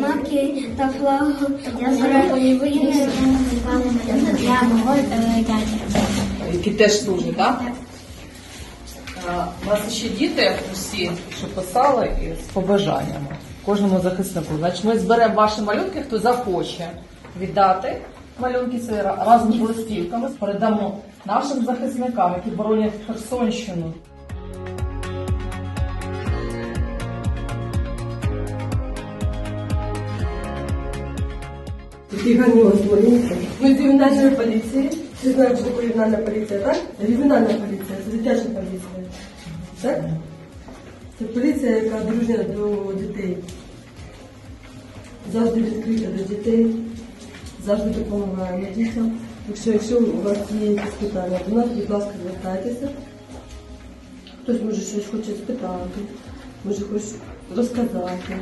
марки та флагу України для мого дядя. які теж служать, так? Е, У вас ще діти усі, що писали і з побажаннями кожному захиснику. Значить, ми зберемо ваші малюнки, хто захоче віддати малюнки свої разом з листівками, передамо нашим захисникам, які боронять Херсонщину. Вас малюнки. Ми з ювенальної поліції. Всі знають, що таке ювенальна поліція, так? Ювенальна поліція, це дитяча поліція. Так? Це поліція, яка дружня до дітей. Завжди відкрита до дітей, завжди допомагаємо дітям. Так що, якщо у вас є якісь питання, до нас, будь ласка, звертайтеся. Хтось може щось хоче спитати, може хоче розказати.